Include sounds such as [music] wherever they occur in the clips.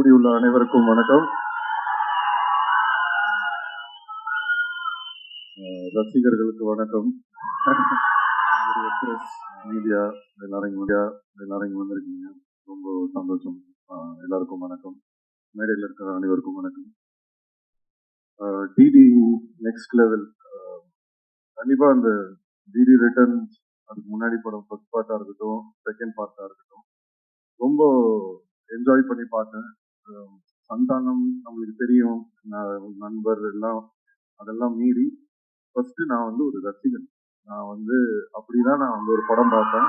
கூடியுள்ள அனைவருக்கும் வணக்கம். ரசிகர்களுக்கு வணக்கம். மீடியா எல்லாரும் மீடியா எல்லாரும் வந்திருக்கீங்க. ரொம்ப சந்தோஷம். எல்லாருக்கும் வணக்கம். மேடையில் இருக்கிற அனைவருக்கும் வணக்கம். டிடி நெக்ஸ்ட் லெவல் கண்டிப்பாக அந்த டிடி ரிட்டர்ன்ஸ் அதுக்கு முன்னாடி படம் ஃபர்ஸ்ட் பார்ட்டாக இருக்கட்டும் செகண்ட் பார்ட்டாக இருக்கட்டும் ரொம்ப என்ஜாய் பண்ணி பார்த்தேன். சந்தானம் நம்மளுக்கு தெரியும். நான் நண்பர் எல்லாம் அதெல்லாம் மீறி ஃபர்ஸ்ட் நான் வந்து ஒரு ரசிகன். நான் வந்து அப்படிதான் நான் வந்து ஒரு படம் பார்த்தேன்.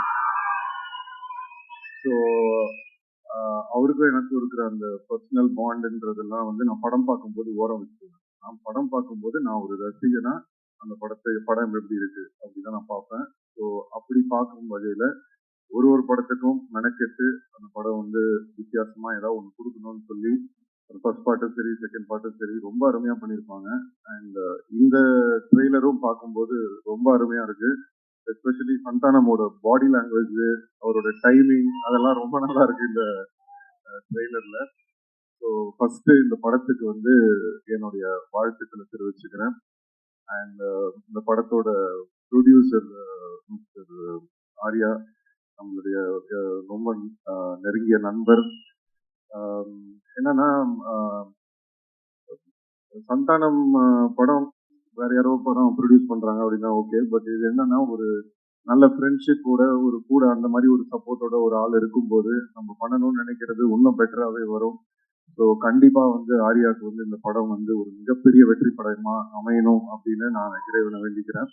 ஸோ அவருக்கும் எனக்கும் இருக்கிற அந்த பர்சனல் பாண்டுன்றதெல்லாம் வந்து நான் படம் பார்க்கும்போது ஓரம் வச்சுருவேன் நான் படம் பார்க்கும்போது நான் ஒரு ரசிகனா அந்த படத்தை படம் எப்படி இருக்கு அப்படிதான் நான் பார்ப்பேன். ஸோ அப்படி பார்க்கும் வகையில ஒரு ஒரு படத்துக்கும் மெனக்கெட்டு அந்த படம் வந்து வித்தியாசமா ஏதாவது ஒன்று கொடுக்கணும்னு சொல்லி ஃபர்ஸ்ட் பார்ட்டும் சரி செகண்ட் பார்ட்டும் சரி ரொம்ப அருமையா பண்ணியிருப்பாங்க. அண்ட் இந்த ட்ரெய்லரும் பார்க்கும்போது ரொம்ப அருமையா இருக்கு. எஸ்பெஷலி சந்தானமோட பாடி லாங்குவேஜ் அவரோட டைமிங் அதெல்லாம் ரொம்ப நல்லா இருக்கு இந்த ட்ரெய்லர்ல ஸோ ஃபர்ஸ்ட் இந்த படத்துக்கு வந்து என்னுடைய வாழ்த்துக்களை தெரிவிச்சுக்கிறேன். அண்ட் இந்த படத்தோட ப்ரொடியூசர் மிஸ்டர் ஆர்யா நம்மளுடைய ரொம்ப நெருங்கிய நண்பர். என்னன்னா சந்தானம் படம் வேற யாரோ படம் ப்ரொடியூஸ் பண்றாங்க அப்படின்னா ஓகே பட் இது என்னன்னா ஒரு நல்ல ஃப்ரெண்ட்ஷிப் கூட ஒரு கூட அந்த மாதிரி ஒரு சப்போர்ட்டோட ஒரு ஆள் இருக்கும்போது நம்ம பண்ணணும்னு நினைக்கிறது இன்னும் பெட்டராகவே வரும். ஸோ கண்டிப்பாக வந்து ஆரியாவுக்கு வந்து இந்த படம் வந்து ஒரு மிகப்பெரிய வெற்றி படமா அமையணும் அப்படின்னு நான் இறைவனை வேண்டிக்கிறேன்.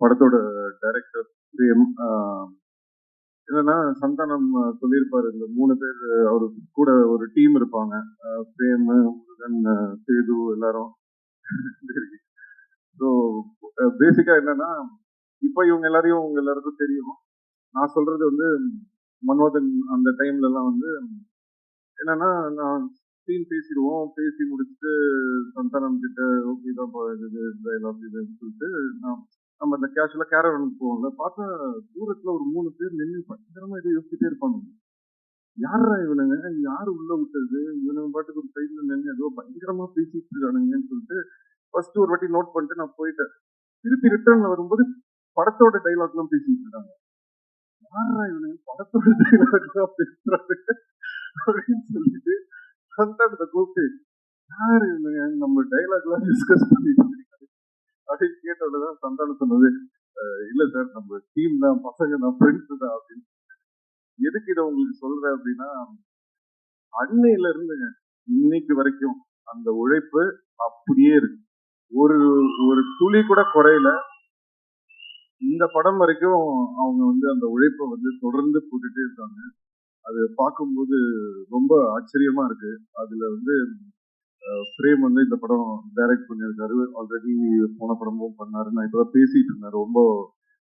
படத்தோட டைரக்டர் பிரேம் ஆஹ், என்னன்னா சந்தானம் சொல்லியிருப்பாரு. இந்த மூணு பேர் அவரு கூட ஒரு டீம் இருப்பாங்க. பிரேம் முருகன் சேது எல்லாரும். ஸோ பேசிக்கா என்னன்னா இப்போ இவங்க எல்லாரையும் உங்க எல்லாருக்கும் தெரியும். நான் சொல்றது வந்து மன்மோதன் அந்த டைம்ல எல்லாம் வந்து என்னன்னா நான் சீன் பேசிடுவோம். பேசி முடிச்சுட்டு சந்தானம் கிட்ட ஓகே தான் இது டைலாக் இதுன்னு சொல்லிட்டு நம்ம இந்த கேஷுவலாக கேரவனுக்கு போவோம்ல பார்த்தா தூரத்துல ஒரு மூணு பேர் நின்று பயங்கரமா இதை யோசிச்சுட்டே இருப்பாங்க யாரா இவனுங்க? யாரு உள்ள விட்டது? இவனுங்க பாட்டுக்கு ஒரு சைடில் நின்று ஏதோ பயங்கரமா பேசிட்டு இருக்கானுங்கன்னு சொல்லிட்டு ஃபர்ஸ்ட் ஒரு வாட்டி நோட் பண்ணிட்டு நான் போயிட்டேன். திருப்பி ரிட்டர்ன்ல வரும்போது படத்தோட டைலாக்லாம் பேசிட்டு இருக்காங்க. யாரா இவனுங்க? படத்தோட டைலாக்லாம் பேசுறாங்க அப்படின்னு சொல்லிட்டு சந்தானத்தை கூப்பிட்டு யாரு இவனுங்க நம்ம டைலாக்லாம் டிஸ்கஸ் பண்ணிட்டு இருக்காங்க அப்படின்னு கேட்டோடதான் சந்தானம் சொன்னது இல்லை சார் நம்ம டீம் தான் பசங்க தான் ஃப்ரெண்ட்ஸ் தான் அப்படின்னு. எதுக்கு இதை உங்களுக்கு சொல்றேன் அப்படின்னா அன்னையில இருந்துங்க இன்னைக்கு வரைக்கும் அந்த உழைப்பு அப்படியே இருக்கு. ஒரு ஒரு துளி கூட குறையல. இந்த படம் வரைக்கும் அவங்க வந்து அந்த உழைப்பை வந்து தொடர்ந்து போட்டுட்டே இருக்காங்க. அது பார்க்கும்போது ரொம்ப ஆச்சரியமா இருக்கு. அதுல வந்து பிரேம் வந்து இந்த படம் டைரக்ட் பண்ணியிருக்காரு. ஆல்ரெடி போன படமும் பண்ணாரு. நான் இப்பதான் பேசிட்டு இருந்தேன். ரொம்ப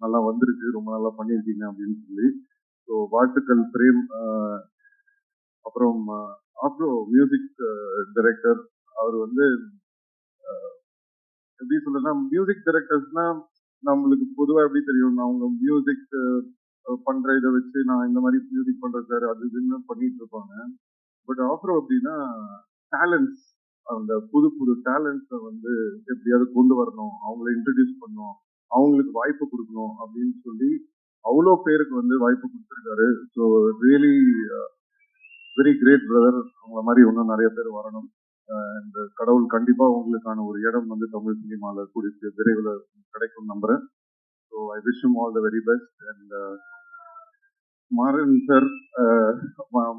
நல்லா வந்திருக்கு. ரொம்ப நல்லா பண்ணியிருக்கீங்க அப்படின்னு சொல்லி. ஸோ வாழ்த்துக்கள் பிரேம். அப்புறம் ஆப்ரோ மியூசிக் டைரக்டர் அவர் வந்து எப்படி சொல்றதுன்னா மியூசிக் டைரக்டர்ஸ்னா நம்மளுக்கு பொதுவாக எப்படி தெரியும் அவங்க மியூசிக் பண்ற இதை வச்சு நான் இந்த மாதிரி மியூசிக் பண்றேன் சார் அது இதுன்னு பண்ணிட்டு இருப்பாங்க. பட் ஆஃப்ரோ அப்படின்னா டேலண்ட்ஸ் அந்த புது புது டேலண்ட்ஸை வந்து எப்படியாவது கொண்டு வரணும் அவங்கள இன்ட்ரடியூஸ் பண்ணணும் அவங்களுக்கு வாய்ப்பு கொடுக்கணும் அப்படின்னு சொல்லி அவ்வளோ பேருக்கு வந்து வாய்ப்பு கொடுத்துருக்காரு. So really very great brother அவங்கள மாதிரி இன்னும் நிறைய பேர் வரணும். இந்த கடவுள் கண்டிப்பாக உங்களுக்கான ஒரு இடம் வந்து தமிழ் சினிமாவில் கூடிய விரைவில் கிடைக்கும் நம்புறேன். So I wish all the very best and Maran sir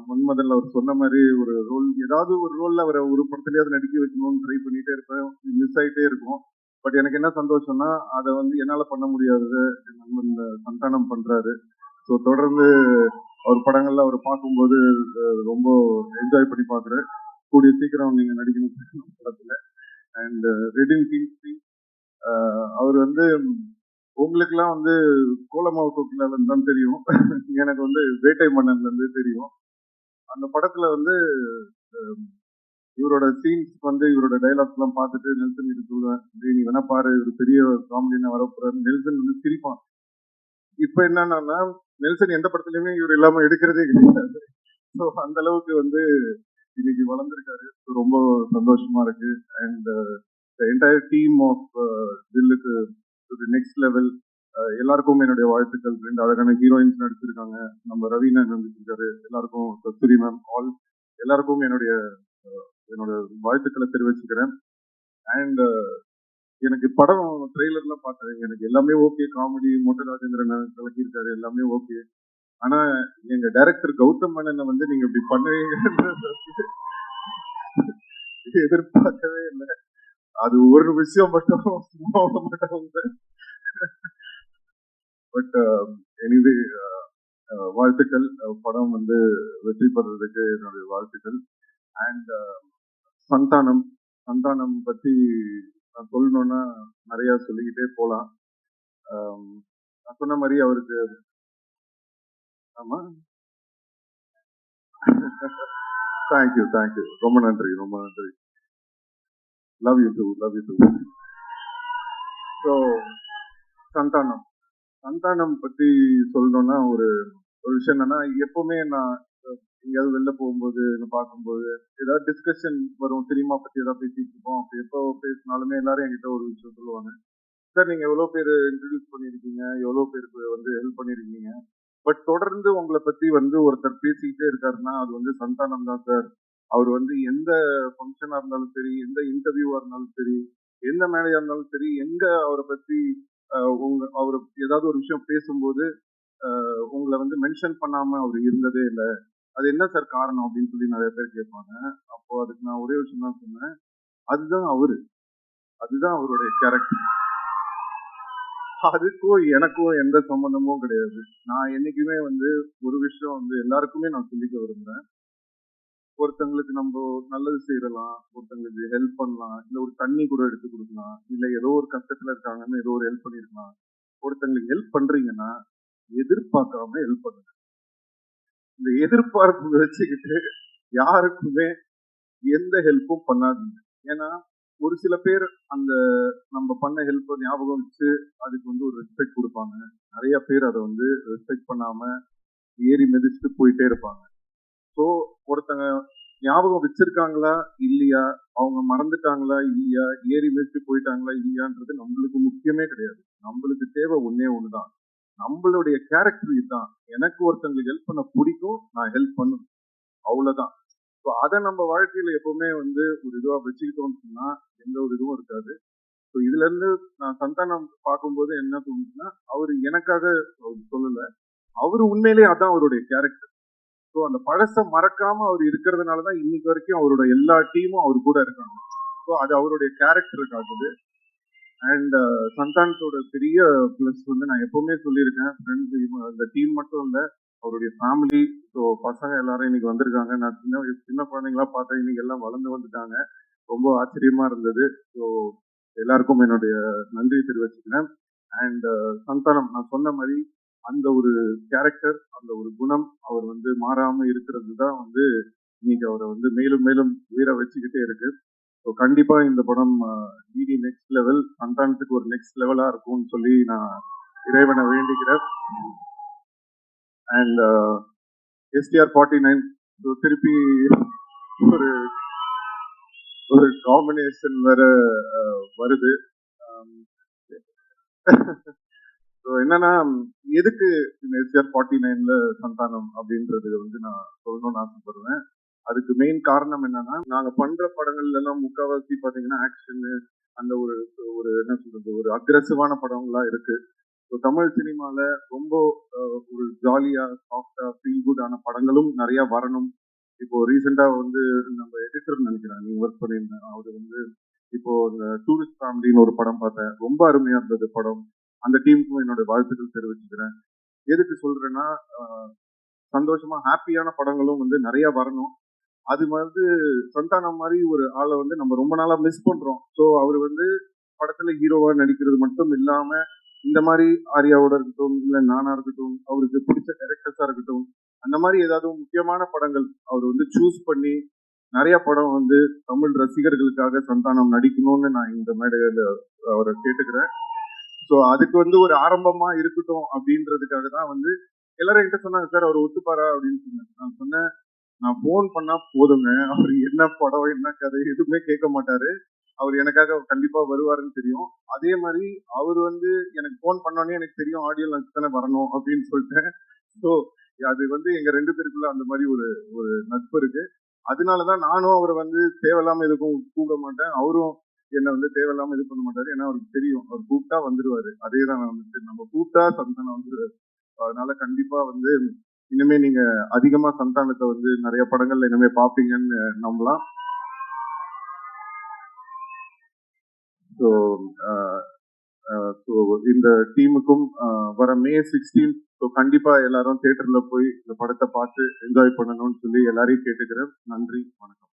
முன்மதல்ல அவர் சொன்ன மாதிரி ஒரு ரோல் ஏதாவது ஒரு ரோலில் அவரை ஒரு படத்துலையாவது நடிக்க வைக்கணும்னு ட்ரை பண்ணிகிட்டே இருப்பேன். மிஸ் ஆகிட்டே இருக்கும். பட் எனக்கு என்ன சந்தோஷம்னா அதை வந்து என்னால் பண்ண முடியாதது என் நண்பன் சந்தானம் பண்ணுறாரு ஸோ தொடர்ந்து அவர் படங்கள்ல அவர் பார்க்கும்போது ரொம்ப என்ஜாய் பண்ணி பார்க்குறேன். கூடிய சீக்கிரம் நீங்கள் நடிக்கணும் படத்தில். அண்ட் ரெடின் கிங்ஸ்டி அவர் வந்து உங்களுக்கெல்லாம் வந்து கோலமாவு கோக்கிலாலன்னு தான் தெரியும். எனக்கு வந்து வேட்டை மன்னன்ல இருந்து தெரியும். அந்த படத்துல வந்து இவரோட சீன்ஸ் வந்து இவரோட டைலாக்ஸ் எல்லாம் பார்த்துட்டு நெல்சன் கிட்ட சொல்லுவேன் நீ வேணா பாரு இவர் பெரிய காமெடினா வரப்போறாரு நெல்சன் வந்து சிரிப்பான். இப்ப என்னன்னா நெல்சன் எந்த படத்துலயுமே இவர் இல்லாம எடுக்கிறதே கிடையாது. ஸோ அந்த அளவுக்கு வந்து இன்னைக்கு வளர்ந்துருக்காரு. ரொம்ப சந்தோஷமா இருக்கு. அண்ட் என்டையர் டீம் ஆஃப் தில்லுக்கு நெக்ஸ்ட் லெவல் எல்லாருக்கும் என்னுடைய வாழ்த்துக்கள். ரெண்டு அழகான ஹீரோயின்ஸ் நடிச்சிருக்காங்க. நம்ம ரவீனா நடிச்சிருக்காரு. எல்லாருக்கும் கஸ்தூரி மேம் ஆல். எல்லாருக்கும் என்னுடைய என்னோட வாழ்த்துக்களை தெரிவிச்சுக்கிறேன். அண்ட் எனக்கு படம் ட்ரெய்லர்லாம் பார்த்தேன் எனக்கு எல்லாமே ஓகே காமெடி மொட்டை ராஜேந்திரன் கலக்கியிருக்காரு. எல்லாமே ஓகே ஆனா எங்க டைரக்டர் கௌதம் மேனனை வந்து நீங்க இப்படி பண்ணுவீங்க எதிர்பார்க்கவே இல்லை. அது ஒரு விஷயம் மட்டும் சும்மா விட மாட்டாங்க பட் எனிவே வாழ்த்துக்கள். Uh, படம் வந்து வெற்றி பெறதுக்கு என்னுடைய வாழ்த்துக்கள். And uh, Santhanam. சந்தானம் பத்தி நான் சொல்லணும்னா நிறைய சொல்லிக்கிட்டே போலாம். Um, நான் சொன்ன மாதிரி அவருக்கு ஆமா? [laughs] தேங்க்யூ தேங்க்யூ ரொம்ப நன்றி ரொம்ப நன்றி. Love you too love you too so Santhanam. Santhanam பற்றி சொல்லணும்னா ஒரு ஒரு விஷயம் என்னன்னா எப்பவுமே நான் எங்கேயாவது வெளில போகும்போது பார்க்கும்போது ஏதாவது டிஸ்கஷன் வரும் சினிமா பற்றி ஏதாவது பேசிட்டு இருப்போம். அப்படி எப்போ பேசினாலுமே எல்லாரும் என்கிட்ட ஒரு விஷயம் சொல்லுவாங்க. சார் நீங்கள் எவ்வளோ பேர் இன்ட்ரடியூஸ் பண்ணியிருக்கீங்க? எவ்வளோ பேருக்கு வந்து ஹெல்ப் பண்ணியிருக்கீங்க? பட் தொடர்ந்து உங்களை பற்றி வந்து ஒருத்தர் பேசிக்கிட்டே இருக்காருன்னா அது வந்து சந்தானம் தான் சார் அவர் வந்து எந்த ஃபங்க்ஷனா இருந்தாலும் சரி எந்த இன்டர்வியூவா இருந்தாலும் சரி எந்த மேடையா இருந்தாலும் சரி எங்க அவரை பத்தி உங்க அவர் ஏதாவது ஒரு விஷயம் பேசும்போது உங்களை வந்து மென்ஷன் பண்ணாம அவர் இருந்ததே இல்லை. அது என்ன சார் காரணம் அப்படின்னு சொல்லி நிறைய பேர் கேட்பாங்க. அப்போ அதுக்கு நான் ஒரே விஷயம் தான் சொன்னேன். அதுதான் அவரு. அதுதான் அவருடைய கேரக்டர் அதுக்கும் எனக்கும் எந்த சம்பந்தமும் கிடையாது. நான் என்னைக்குமே வந்து ஒரு விஷயம் வந்து எல்லாருக்குமே நான் சொல்லிக்க விரும்புறேன். ஒருத்தங்களுக்கு நம்ம நல்லது செய்யலாம் ஒருத்தங்களுக்கு ஹெல்ப் பண்ணலாம் இல்ல ஒரு தண்ணி கூட எடுத்து கொடுக்கலாம் இல்ல ஏதோ ஒரு கஷ்டத்துல இருக்காங்கன்னு ஏதோ ஒரு ஹெல்ப் பண்ணிருக்கலாம். ஒருத்தங்களுக்கு ஹெல்ப் பண்றீங்கன்னா எதிர்பார்க்காம ஹெல்ப் பண்ணுங்க. இந்த எதிர்பார்ப்பு வச்சுக்கிட்டு யாருக்குமே எந்த ஹெல்ப்பும் பண்ணாதீங்க. ஏன்னா ஒரு சில பேர் அந்த நம்ம பண்ண ஹெல்ப் ஞாபகம் வச்சு அதுக்கு வந்து ஒரு ரெஸ்பெக்ட் கொடுப்பாங்க. நிறைய பேர் அதை வந்து ரெஸ்பெக்ட் பண்ணாம ஏறி மிதிச்சுட்டு போயிட்டே இருப்பாங்க. ஸோ ஒருத்தங்க ஞாபகம் வச்சிருக்காங்களா? இல்லையா? அவங்க மறந்துட்டாங்களா? இல்லையா? ஏறி வச்சு போயிட்டாங்களா? இல்லையான்றது நம்மளுக்கு முக்கியமே கிடையாது. நம்மளுக்கு தேவை ஒன்னே ஒண்ணுதான். நம்மளுடைய கேரக்டர் இதுதான். எனக்கு ஒருத்தங்களுக்கு ஹெல்ப் பண்ண பிடிக்கும் நான் ஹெல்ப் பண்ணணும் அவ்வளவுதான். ஸோ அதை நம்ம வாழ்க்கையில எப்பவுமே வந்து ஒரு இதுவா வச்சுக்கிட்டோம்னு சொன்னா எந்த ஒரு இதுவும் இருக்காது. ஸோ இதுல இருந்து நான் சந்தானம் பார்க்கும்போது என்ன தோணுச்சுன்னா அவர் எனக்காக அவர் சொல்லல. அவர் உண்மையிலேயே அதான் அவருடைய கேரக்டர் ஸோ அந்த பழசை மறக்காம அவர் இருக்கிறதுனால தான் இன்னைக்கு வரைக்கும் அவரோட எல்லா டீமும் அவர் கூட இருக்காங்க. ஸோ அது அவருடைய கேரக்டர் காட்டுது அண்ட் சந்தானத்தோட பெரிய ப்ளஸ் வந்து நான் எப்பவுமே சொல்லியிருக்கேன் ஃப்ரெண்ட்ஸ் அந்த டீம் மட்டும் இல்லை அவருடைய ஃபேமிலி ஸோ பசங்க எல்லாரும் இன்னைக்கு வந்திருக்காங்க. நான் சின்ன வயசு- சின்ன குழந்தைங்களா பார்த்தேன் இன்னைக்கு எல்லாம் வளர்ந்து வந்துட்டாங்க. ரொம்ப ஆச்சரியமா இருந்தது. ஸோ எல்லாருக்கும் என்னுடைய நன்றி தெரிவிச்சுக்கிறேன். அண்ட் uh, சந்தானம் நான் சொன்ன மாதிரி அந்த ஒரு கேரக்டர் அந்த ஒரு குணம் அவர் வந்து மாறாம இருக்கிறது தான் வந்து இன்னைக்கு அவரை வந்து மேலும் மேலும் உயிரை வச்சுக்கிட்டே இருக்கு. ஸோ கண்டிப்பா இந்த படம் டிடி நெக்ஸ்ட் லெவல் சந்தானத்துக்கு ஒரு நெக்ஸ்ட் லெவலா இருக்கும்னு சொல்லி நான் இறைவனை வேண்டிக்கிறேன் and STR forty nine so திருப்பி ஒரு ஒரு காம்பினேஷன் வேற வருது. Um, ஸோ என்னன்னா எதுக்கு இந்த ஃபார்ட்டி நைன்ல சந்தானம் அப்படின்றது வந்து நான் சொல்லணும்னு ஆசைப்படுறேன். அதுக்கு மெயின் காரணம் என்னன்னா நாங்க பண்ற படங்கள்ல எல்லாம் முக்காவாசி பாத்தீங்கன்னா ஆக்ஷன் அந்த ஒரு ஒரு என்ன சொல்றது ஒரு அக்ரெசிவான படங்களா இருக்கு. ஸோ தமிழ் சினிமால ரொம்ப ஒரு ஜாலியா சாஃப்டா ஃபீல் குட் ஆன படங்களும் நிறைய வரணும். இப்போ ரீசெண்டா வந்து நம்ம எடிட்டர் நினைக்கிறேன் நீங்க ஒர்க் பண்ணியிருந்தேன். அவர் வந்து இப்போ இந்த டூரிஸ்ட் ஃபேமிலின்னு ஒரு படம் பார்த்தேன். ரொம்ப அருமையா இருந்தது படம். அந்த டீமுக்கும் என்னோட வாழ்த்துக்கள் தெரிவிச்சுக்கிறேன். எதுக்கு சொல்றேன்னா சந்தோஷமா ஹாப்பியான படங்களும் வந்து நிறைய வரணும். அது வந்து சந்தானம் மாதிரி ஒரு ஆளை வந்து நம்ம ரொம்ப நாளா மிஸ் பண்றோம். ஸோ அவர் வந்து படத்துல ஹீரோவா நடிக்கிறது மட்டும் இல்லாம இந்த மாதிரி ஆர்யாவோட இருக்கட்டும் இல்ல நானா இருக்கட்டும் அவருக்கு பிடிச்ச கேரக்டர்ஸா இருக்கட்டும் அந்த மாதிரி ஏதாவது முக்கியமான படங்கள் அவர் வந்து சூஸ் பண்ணி நிறைய படம் வந்து தமிழ் ரசிகர்களுக்காக சந்தானம் நடிக்கணும்னு நான் இந்த மேடையில அவரை கேட்டுக்கிறேன். ஸோ அதுக்கு வந்து ஒரு ஆரம்பமா இருக்கட்டும் அப்படின்றதுக்காக தான் வந்து எல்லாரும் என்கிட்ட சொன்னாங்க சார் அவர் ஒத்துப்பாரா? அப்படின்னு சொன்னேன் நான் சொன்னேன் நான் ஃபோன் பண்ணா போதுங்க. அவர் என்ன படம் என்ன கதை எதுவுமே கேட்க மாட்டாரு. அவர் எனக்காக கண்டிப்பா வருவாருன்னு தெரியும். அதே மாதிரி அவர் வந்து எனக்கு ஃபோன் பண்ணோடனே எனக்கு தெரியும் ஆடியோ லஞ்ச் தானே வரணும் அப்படின்னு சொல்லிட்டேன் ஸோ அது வந்து எங்க ரெண்டு பேருக்குள்ள அந்த மாதிரி ஒரு ஒரு நட்பு இருக்கு. அதனாலதான் நானும் அவரை வந்து தேவையில்லாம எதுக்கும் கூப்பிட மாட்டேன். அவரும் என்ன வந்து தேவையில்லாம இது பண்ண மாட்டாரு. ஏன்னா அவருக்கு தெரியும். அவர் கூப்பிட்டா வந்துருவாரு. அதே தான் வந்துட்டு நம்ம கூப்பிட்டா சந்தானம் வந்துருவாரு. அதனால கண்டிப்பா வந்து இனிமே நீங்க அதிகமா சந்தானத்தை வந்து நிறைய படங்கள்ல இனிமே பாப்பீங்கன்னு நம்பலாம். ஸோ ஸோ இந்த டீமுக்கும் வர மே சிக்ஸ்டீன் ஸோ கண்டிப்பா எல்லாரும் தியேட்டர்ல போய் இந்த படத்தை பார்த்து என்ஜாய் பண்ணணும்னு சொல்லி எல்லாரையும் கேட்டுக்கிறேன். நன்றி. வணக்கம்.